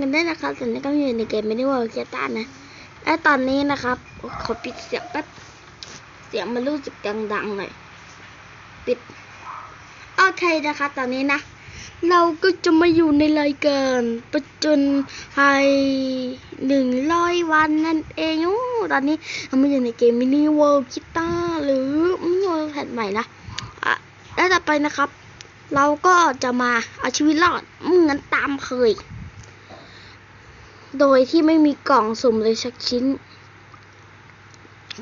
กันได้นะครับตอนนี้ก็อยู่ในเกมไม่ได้ว่าเกียต้านะและตอนนี้นะครับ ขอปิดเสียงแป๊บ เสียงมันรู้สึกดังๆหน่อย ปิด โอเคนะคะตอนนี้นะ เราก็จะมาอยู่ในรายการประจนภัยหนึ่งร้อยวันนั่นเองอตอนนี้เรามาอยู่ในเกมมินิเวิลด์คิต้าหรือมินิเวิลด์แผ่นใหม่นะอะแล้วต่อไปนะครับ เราก็จะมาเอาชีวิตรอดเหมือนตามเคย โดยที่ไม่มีกล่องสุ่มเลยสักชิ้น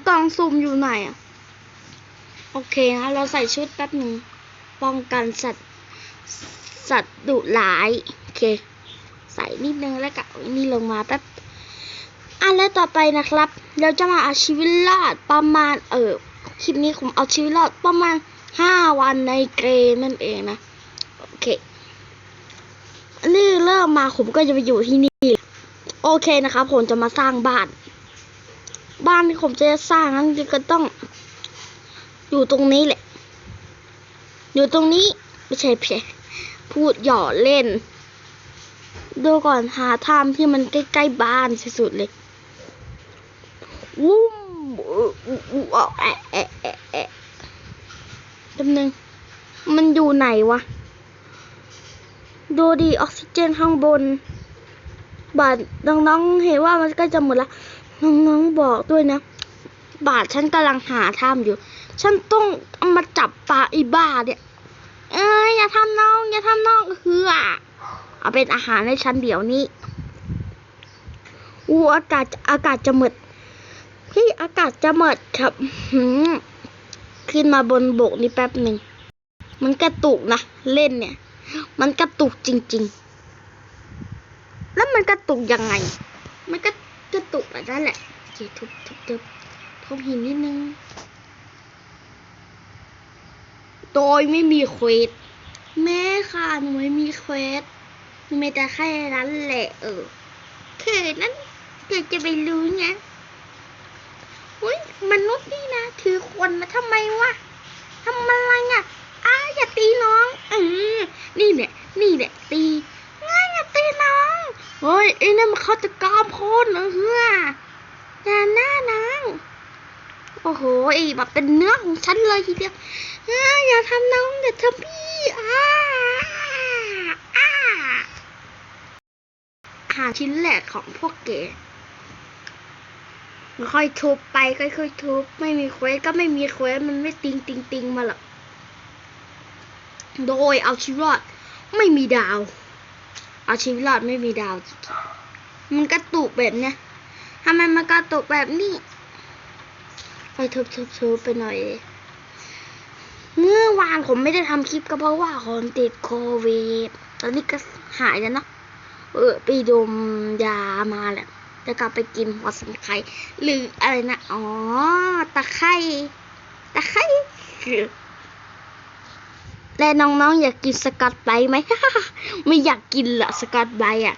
กล่องสุ่มอยู่ไหนอะ โอเคนะเราใส่ชุดแป๊บหนึ่งป้องกันสัตว์สัตว์ดุร้าย โอเค ใส่นิดนึงแล้วก็นี่ลงมาแป๊บอันแล้วต่อไปนะครับ เราจะมาเอาชีวิตรอดประมาณเออคลิปนี้ผมเอาชีวิตรอดประมาณห้าวันในเกมนั่นเองนะ โอเค นี่เริ่มมาผมก็จะไปอยู่ที่นี่ โอเคนะครับผมจะมาสร้างบ้าน บ้านที่ผมจะสร้างนั้นก็ต้อง อยู่ตรงนี้แหละ อยู่ตรงนี้ไม่ใช่เพียพูดหยอเล่น ดูก่อนหาทามที่มันใกล้ๆบ้านสุดๆเลยวุ้มอู้อู้อู้อ้าวแอะแอะแอะแอะแป๊บนึงมันอยู่ไหนวะ ดูดิออกซิเจนข้างบน บาทน้องๆเห็นว่ามันใกล้จะหมดละน้องๆบอกด้วยนะ บาทฉันกำลังหาถ้ำอยู่ ฉันต้องเอามาจับปลาอีบ้าเนี่ย เอ้ยอย่าทำน้อง อย่าทำน้องเฮือเอาเป็นอาหารให้ฉันเดี๋ยวนี้อู้อากาศอากาศจะหมดพี่อากาศจะหมดครับหืมขึ้นมาบนบกนี่แป๊บหนึ่ง มันกระตุกนะ เล่นเนี่ย มันกระตุกจริง ๆ แล้วมันกระตุกยังไง มันก็กระตุกแบบนั้นแหละโอเคทุบทุบทุบทุบหินนิดนึง โดยไม่มีเควสแม่ค่ะหนูไม่มีเควสหนูมีแต่แค่นั้นแหละเออแค่นั้นเดี๋ยวจะไปรู้ไงอุ้ยมนุษย์นี่นะถือขวดมาทำไมวะทำอะไรอะอ้าอย่าตีน้องเออนี่เนี่ย นี่เนี่ยตีง่ายอย่าตีน้อง เฮ้ยไอ้นั่นมันเขาจะกล้ามโคนเออเฮ้ออย่าหน้านางโอ้โหไอ้แบบเป็นเนื้อของฉันเลยทีเดียวอย่าทำน้องอย่าทำพี่อ่าอ่าหาชิ้นแรกของพวกเก๋ค่อยทุบไปค่อยๆทุบไม่มีเควสก็ไม่มีเควสมันไม่ติงติงติงมาหรอกโดยเอาชีวิตรอดไม่มีดาว เอาชีวิตรอดไม่มีดาว มันกระตุกแบบเนี้ยทำไมมันกระตุกแบบนี้ค่อยทุบๆๆไปหน่อย เมื่อวานผมไม่ได้ทำคลิปก็เพราะว่าผมติดโควิด ตอนนี้ก็หายแล้วเนาะ เออไปดมยามาแหละจะกลับไปกินหัวสันไข่หรืออะไรนะ อ๋อ ตะไคร่ตะไคร่ และน้องๆอยากกินสกัดไบไหม ไม่อยากกินละสกัดไบอะ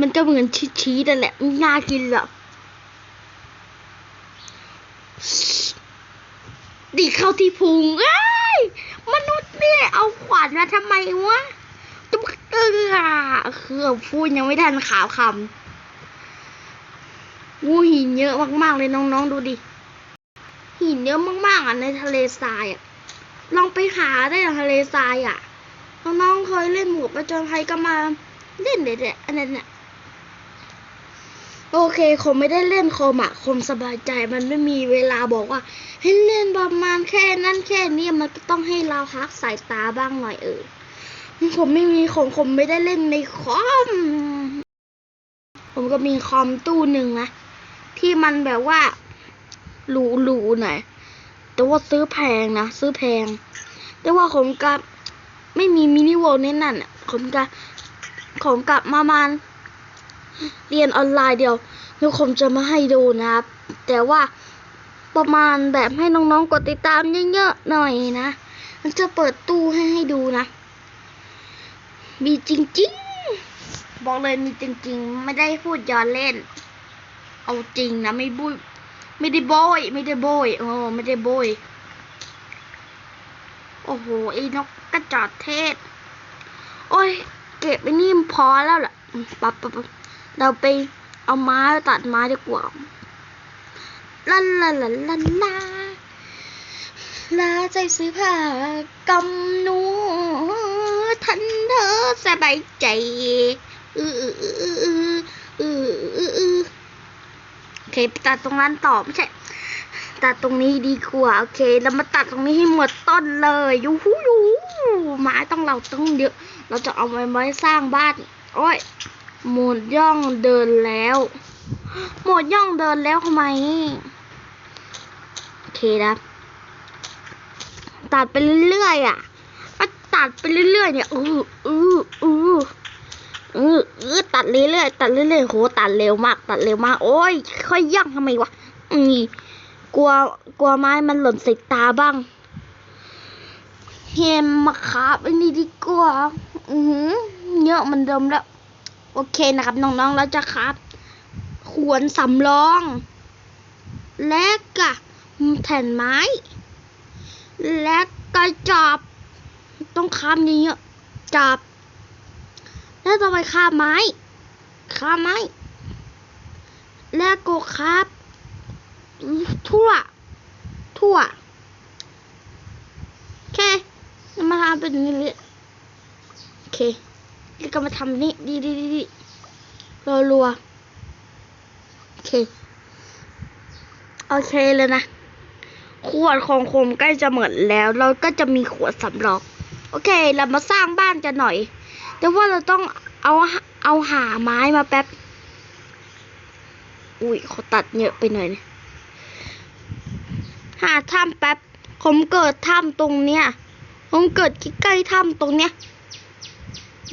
มันก็เหมือนชีสๆนั่นแหละไม่น่ากินหรอกดีเข้าที่พุงเอ้ยมนุษย์นี่เอาขวานมาทำไมวะตุ๊กเอือคือพูดยังไม่ทันขาวคำงูหินเยอะมากๆเลยน้องๆดูดิ หินเยอะมากๆอะในทะเลทรายอะ ลองไปหาได้ในทะเลทรายอะน้องๆเคยเล่นหมวกประจนภัยก็มาเล่นเด็ดๆอันนั้นน่ะโอเคคงไม่ได้เล่นคอมอะคมสบายใจมันไม่มีเวลาบอกว่า ให้เล่นประมาณแค่นั้นแค่นี้มันก็ต้องให้เราพักสายตาบ้างหน่อยเออผมไม่มีของผมไม่ได้เล่นในคอม ผมก็มีคอมตู้หนึ่งนะที่มันแบบว่าหรูหรูๆหน่อย แต่ว่าซื้อแพงนะ ซื้อแพง แต่ว่าผมกับไม่มีมินิวอลในนั่นอะผมกับผมกับมามันเรียนออนไลน์เดียวเดี๋ยวผมจะมาให้ดูนะครับ แต่ว่าประมาณแบบให้น้องๆกดติดตามเยอะๆหน่อยนะมันจะเปิดตู้ให้ให้ดูนะ มีจริงๆ บอกเลยมีจริงๆ ไม่ได้พูดย้อนเล่น เอาจริงนะไม่บุย ไม่ได้โบยไม่ได้โบยโอ้ไม่ได้โบยโอ้โหไอ้นกกระจอกเทศ โอ้ย เก็บไปนี่พอแล้วล่ะปั๊บปั๊บปั๊บเราไปเอาไม้ตัดไม้ดีกว่าลาลาลาลาลาลาใจซื้อผ้ากำหนูทันเธอสบายใจอืออืออืออือ เคไปตัดตรงนั้นต่อไม่ใช่ ตัดตรงนี้ดีกว่า โอเค เรามาตัดตรงนี้ให้หมดต้นเลยยูหูยูไม้ต้องเราต้องเยอะ เราจะเอาไว้ไว้สร้างบ้าน โอ้ยหมดย่องเดินแล้ว หมดย่องเดินแล้วทำไม โอเคนะ ตัดไปเรื่อยๆอะ ตัดไปเรื่อยๆเนี่ย อืออืออือ อืออือตัดเรื่อยๆตัดเรื่อยๆโหตัดเร็วมาก ตัดเร็วมาก โอ้ย ค่อยย่างทำไมวะอืมกลัวกลัวไม้มันหล่นใส่ตาบ้างเฮมมาครับอันนี้ดีกว่าอือหือเยอะเหมันเดิมแล้ว โอเคนะครับน้องๆเราจะครับขวนสำรอง และก็แผ่นไม้ และก็จอบต้องคามนี้อะจอบ แล้วต่อไปคาบไม้คาบไม้ แล้วก็ครับทั่ว ทั่วโอเคมาทำเป็นนี้เลยโอเคแล้วก็มาทำนี่ดีดีดีรัวรัวๆโอเค โอเคเลยนะ ขวดของผมใกล้จะหมดแล้ว เราก็จะมีขวดสำรอง โอเค เรามาสร้างบ้านกันหน่อย แต่ว่าเราต้องเอาเอาหาไม้มาแป๊บ อุ้ยเขาตัดเยอะไปหน่อยนะหาถ้ำแป๊บ ผมเกิดถ้ำตรงเนี้ย ผมเกิดใกล้ถ้ำตรงเนี้ย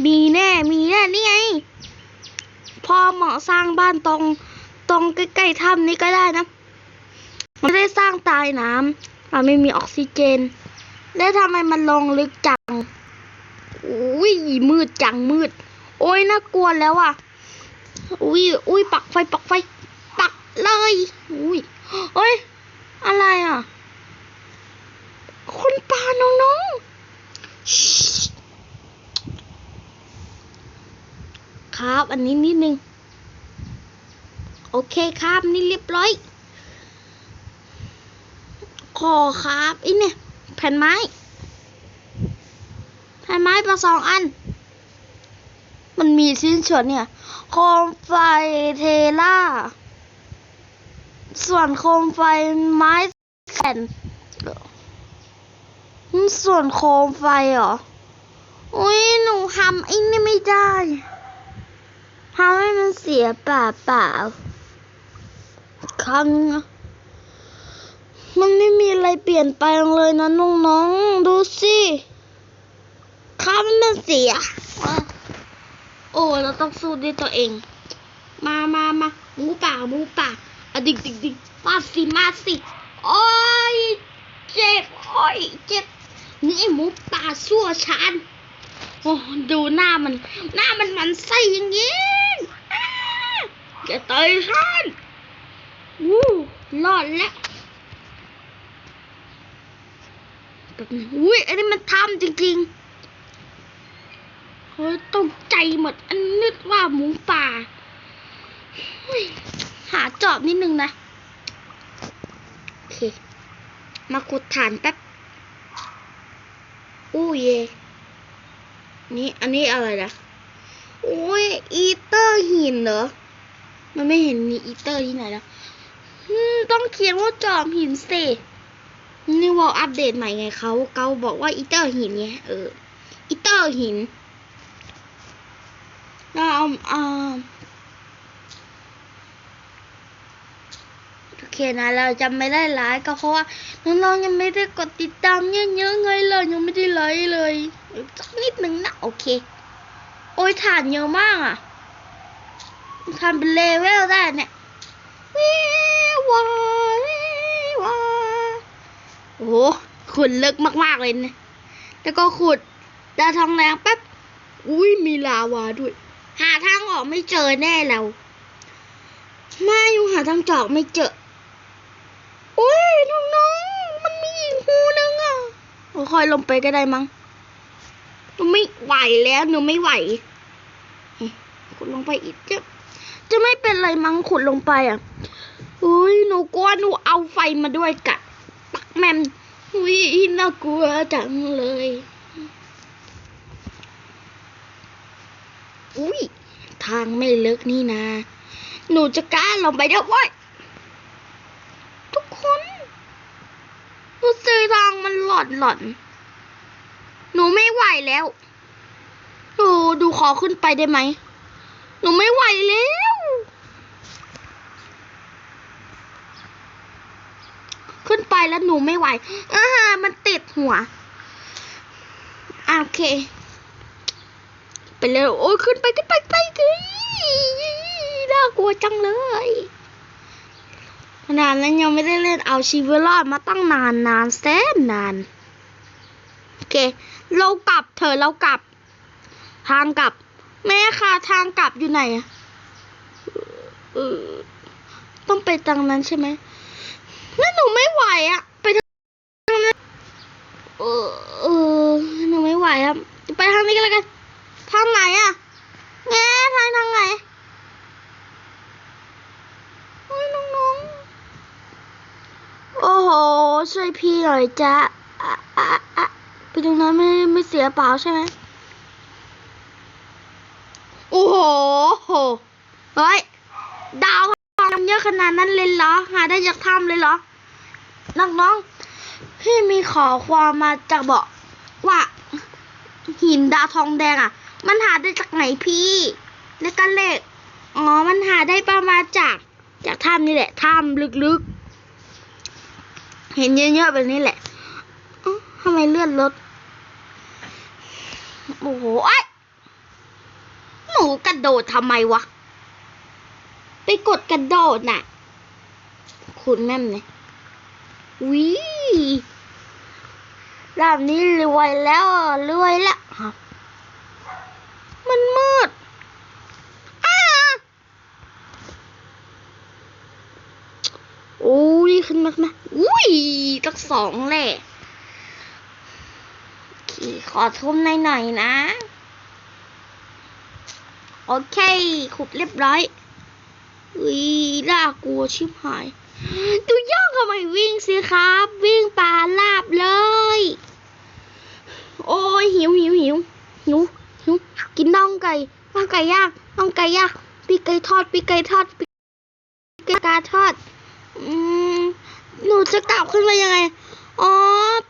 มีแน่ มีแน่นี่ไง พอเหมาะสร้างบ้านตรงตรงใกล้ๆถ้ำนี้ก็ได้นะไม่ได้สร้างใตายน้ำมันไม่มีออกซิเจน แล้วทำไมมันลงลึกจัง อุ้ยมืดจังมืด โอ้ยน่ากลัวแล้วอะ อุ้ยอุ้ยปักไฟปักไฟ ปักเลยอุ้ยเอ้ย อะไรอะ คนป่าน้องๆ ครับอันนี้นิดนึง โอเคครับนี่เรียบร้อยขอครับไอ้เนี่ยแผ่นไม้ แผ่นไม้ประสองอัน มันมีชิ้นส่วนเนี่ยโคมไฟเทล่า ส่วนโคมไฟไม้แผ่นส่วนโคมไฟเหรอ อุ้ยหนูทำไอ้นี่ไม่ได้ทำให้มันเสียเปล่าเปล่าครั้งนมันไม่มีอะไรเปลี่ยนแปลงเลยนะน้องๆ ดูสิ ข้ามันเสีย โอ้เราต้องสู้ด้วยตัวเอง มามามาหมูป่าหมูป่าอะดิกดิกดิกมาสิมาสิโอ้ยเจ็บโอ้ยเจ็บนี่หมูป่าสั่วฉันโอ้ดูหน้ามัน หน้ามันมันไส้อยังงี้จะเตยฉันวู้รอดแล้วอุ้ยอันนี้มันทำจริงๆ เฮ้ยตกใจหมดอันนึกว่าหมูป่า หาจอบนิดนึงนะ โอเค มาขุดฐานแป๊บ อู้เย นี่อันนี้อะไรนะ โอ้ย อีเตอร์หินเหรอ มันไม่เห็นมีอีเตอร์ที่ไหนแล้วต้องเขียนว่าจอบหินสินี่ว่าอัปเดตใหม่ไงเขาเขาบอกว่าอีเตอร์หินไงเอออีเตอร์หิน เราเอาเอาโอเคนะเราจะไม่ได้ไลฟ์ก็เพราะว่าน้องๆยังไม่ได้กดติดตามเยอะๆไงเลยยังไม่ได้ไลฟ์เลยสักนิดหนึ่งนะโอเค โอ้ยฐานเยอะมากอะทำเป็นเลเวลได้เนี่ยวิวาวิวาโอ้โหขุดลึกมากๆเลยนะแล้วก็ขุดดาทองแดงแป๊บอุ้ยมีลาวาด้วย หาทางออกไม่เจอแน่แล้วมาอยู่หาทางจอกไม่เจออุ้ยน้องๆมันมีอีกหูนึงอะค่อยลงไปก็ได้มั้งหนูไม่ไหวแล้วหนูไม่ไหวขุดลงไปอีกจ้าจะไม่เป็นไรมั้งขุดลงไปอะอุ้ยหนูกลัวหนูเอาไฟมาด้วยกัดปักแมมอุ้ยน่ากลัวจังเลย อุ้ยทางไม่ลึกนี่นะ หนูจะกล้าลงไปได้เว้ยทุกคนรู้สึกทางมันหลอนหลอน หนูไม่ไหวแล้ว หนูดูขอขึ้นไปได้ไหม หนูไม่ไหวแล้วขึ้นไปแล้วหนูไม่ไหวอ่ามันติดหัว โอเค ไปเลยโอ้ยขึ้นไปขึ้นไปไปขึ้นน่ากลัวจังเลยขนาดนั้นยังไม่ได้เล่นเอาชีวิตรอดมาตั้งนานนานแสนนานโอเค เรากลับเถอะเรากลับ ทางกลับ แม่ค่ะทางกลับอยู่ไหนอะเออต้องไปทางนั้นใช่ไหมนั่นหนูไม่ไหวอะไปทางนั้นเออเออหนูไม่ไหวอะไปทางนี้กันแล้วกัน ทางไหนอะแง่ทางทางไหนโอ้ยน้องๆโอ้โห ช่วยพี่หน่อยจ้ะอะอะอะไปตรงนั้นไม่ไม่เสียเปล่าใช่ไหมโอ้โหโหเฮ้ย ดาวทองเยอะขนาดนั้นเลยเหรอ หาได้จากถ้ำเลยเหรอ น้องๆพี่มีขอความมาจากบอกว่าหินดาวทองแดงอะ มันหาได้จากไหนพี่ แล้วก็เหล็ก อ๋อ มันหาได้ประมาณจาก จากถ้ำนี่แหละ ถ้ำลึกๆ เห็นเยอะๆแบบนี้แหละทำไมเลื่อนรถ โอ้โหไอ้หนูกระโดดทำไมวะ ไปกดกระโดดน่ะ คุณแม่มเนี่ยวิรอบนี้รวยแล้วรวยแล้วครับ มันมืดอ้าโอ้ ยขึ้นมาขึ้นมาอุ้ยตั้งสองแหละโอเคขอทุ่มหน่อยๆนะ โอเค ขุดเรียบร้อย อุ้ยน่ากลัวชิบหาย ดูย่องทำไมวิ่งสิครับ วิ่งปลาลาบเลย โอ้ยหิวหิวหิวหิวหิวกินน่องไก่น่องไก่ย่างน่องไก่ย่างปีไก่ทอดปีไก่ทอดปีกไก่ทอดอืม หนูจะกลับขึ้นมายังไง อ๋อ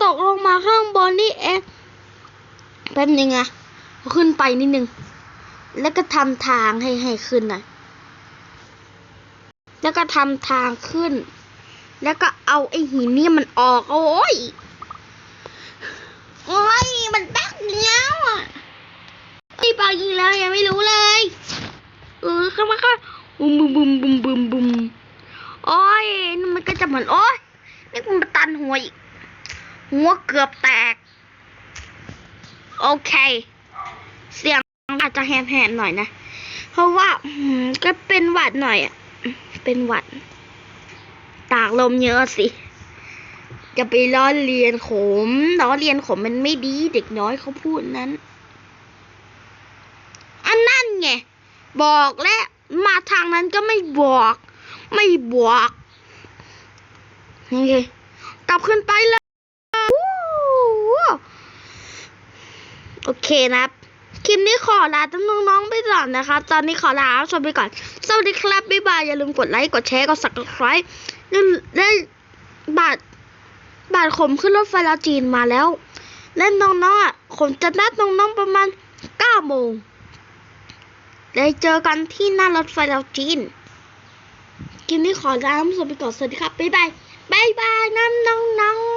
ตกลงมาข้างบนนี่เองแป๊บนึงอะขึ้นไปนิดนึง แล้วก็ทำทางให้ให้ขึ้นหน่อย แล้วก็ทำทางขึ้น แล้วก็เอาไอ้หินนี่มันออก โอ้ย โอ้ย มันปักอีกแล้วอะไอ้ปักอีกแล้วยังไม่รู้เลย เออเข้ามาเข้าบุมบุมบุมบุมบุมบุมโอ้ยนี่มันก็จะเหมือนโอ้ย นี่กูมาตันหัวอีก หัวเกือบแตก โอเค เสียงอาจจะแหบๆหน่อยนะ เพราะว่าก็เป็นหวัดหน่อยอะเป็นหวัด ตากลมเยอะสิจะไปล้อเลียนขมล้อเลียนขมมันไม่ดีเด็กน้อยเขาพูดนั้น อันนั่นไง บอกแล้วมาทางนั้นก็ไม่บอก ไม่บอก นี่กลับขึ้นไปเลยวู้โอเคนะครับ คลิปนี้ขอลาท่านน้องๆไปก่อนนะคะ ตอนนี้ขอลาชมไปก่อน สวัสดีครับ บ๊ายบาย อย่าลืมกดไลค์ กดแชร์ กด subscribe ได้บาทบาทขมขึ้นรถไฟลาวจีนมาแล้ว และน้องๆอะผมจะนัดน้องๆประมาณ9โมงได้เจอกันที่หน้ารถไฟลาวจีนคลิปนี้ขอลาท่านผู้ชมไปก่อน สวัสดีครับ บ๊ายบาย บ๊ายบายน้ำน้องๆ